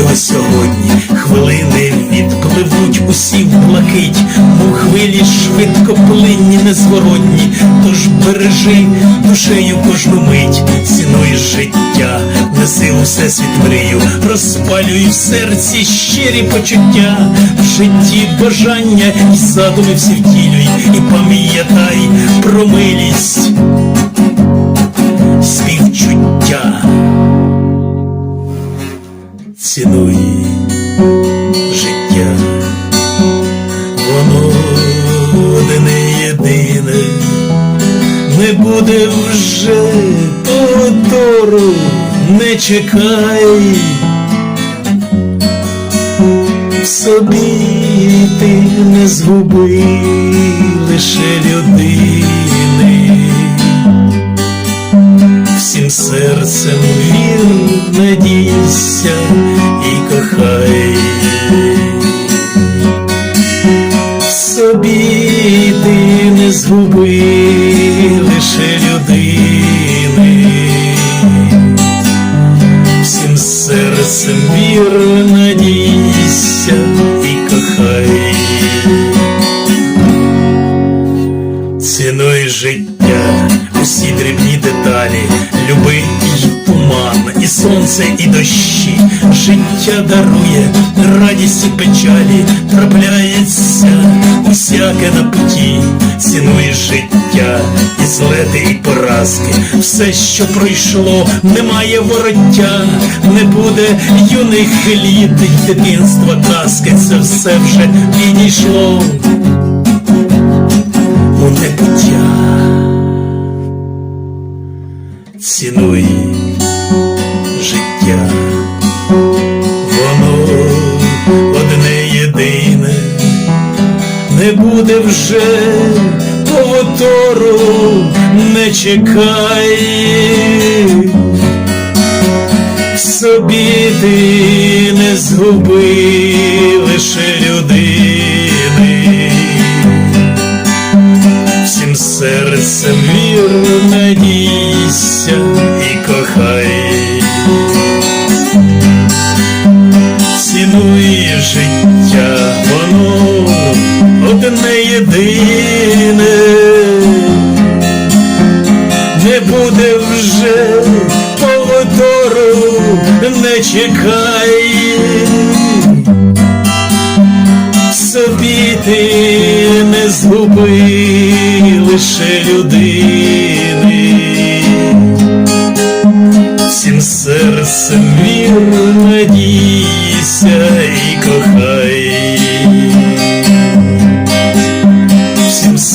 але сьогодні хвилини відпливуть усі в блакить, мов хвилі швидко плинні, незворотні. Тож бережи душею кожну мить, цінуй життя, неси у всесвіт мрію, розпалюй в серці щирі почуття, в житті бажання і задуми всі втілюй, і пам'ятай про милість, Цінуй життя, воно одне єдине, не буде вже повтору, не чекай, в собі ти не згуби лише людини. Всім серцем вір, надійся згуби лише людини, всім серцем вір, надійся і кохай. Цінуй життя, усі дрібні деталі, люби і туман, і сонце, і дощі, життя дарує радість і печалі, трапляється усяке на путі, цінуй життя, і злети, і поразки, все, що пройшло, немає вороття, не буде юних літ, й дитинства казки, це все вже відійшло у небуття. Цінуй не буде вже повтору, не чекай. Собі ти не згуби лише людини одне єдине, не буде вже повтору, не чекай. Собі ти не згуби лише людини, всім серцем вір, надійся і кохай,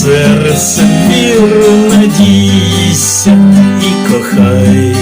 серцем віру надійся і кохай.